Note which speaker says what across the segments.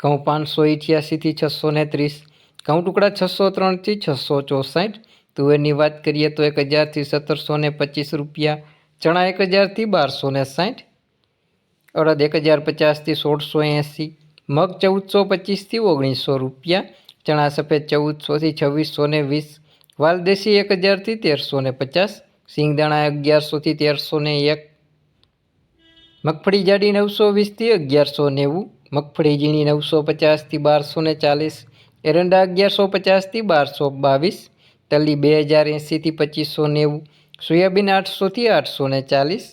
Speaker 1: ઘઉં પાંચસો ઇઠ્યાસીથી છસો ને ત્રીસ ઘઉં ટુકડા છસો ત્રણથી છસો ચોસઠ. તુવેરની વાત કરીએ તો એક હજારથી સત્તરસો ને પચીસ રૂપિયા. ચણા એક હજારથી બારસો ને સાઠ. અડદ એક હજાર પચાસથી સોળસો એંસી. મગ ચૌદસો પચીસથી ઓગણીસો રૂપિયા. ચણા સફેદ ચૌદસોથી છવ્વીસો ને વીસ. વાલદેશી એક હજારથી તેરસો ને પચાસ. સિંગદાણા અગિયારસોથી તેરસો ને એક. મગફળી જાડી નવસો વીસથી અગિયારસો નેવું. મગફળી ઝીણી નવસો પચાસથી બારસો ને ચાલીસ, એરંડા અગિયારસો પચાસથી બારસો બાવીસ, તલી બે હજાર એંસીથી પચીસો નેવું, સોયાબીન આઠસોથી આઠસો ને ચાલીસ,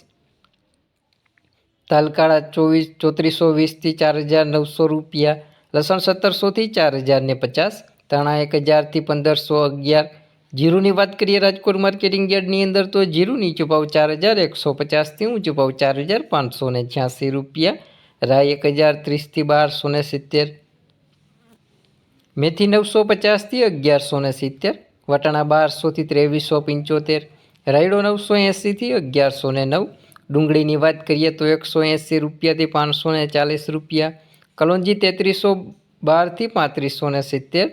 Speaker 1: તાલકાળા ચોવીસ, ચોત્રીસો વીસથી ચાર હજાર નવસો રૂપિયા, લસણ સત્તરસોથી ચાર હજાર ને પચાસ, ધાણા એક હજારથી પંદરસો અગિયાર, જીરુની વાત કરીએ રાજકોટ માર્કેટિંગ યાર્ડની અંદર તો જીરું નીચો ભાવ ચાર હજાર એકસો પચાસથી ઊંચું ભાવ ચાર હજાર પાંચસો ને છ્યાસી રૂપિયા રાય એક હજાર ત્રીસથી બારસો ને સિત્તેર. મેથી નવસો પચાસથી અગિયારસો ને સિત્તેર. વટાણા બારસોથી ત્રેવીસો પંચોતેર. રાયડો નવસો એંસીથી અગિયારસો ને નવ. ડુંગળીની વાત કરીએ તો એકસો એંસી રૂપિયાથી પાંચસો ને ચાલીસ રૂપિયા. કલોંજી તેત્રીસો બારથી પાંત્રીસો ને સિત્તેર.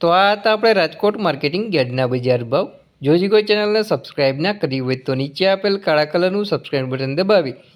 Speaker 1: તો આ હતા આપણે રાજકોટ માર્કેટિંગ યાર્ડના બજાર ભાવ. જો હજી કોઈ ચેનલને સબસ્ક્રાઇબ ના કરી હોય તો નીચે આપેલ કાળા કલરનું સબસ્ક્રાઇબ બટન દબાવી.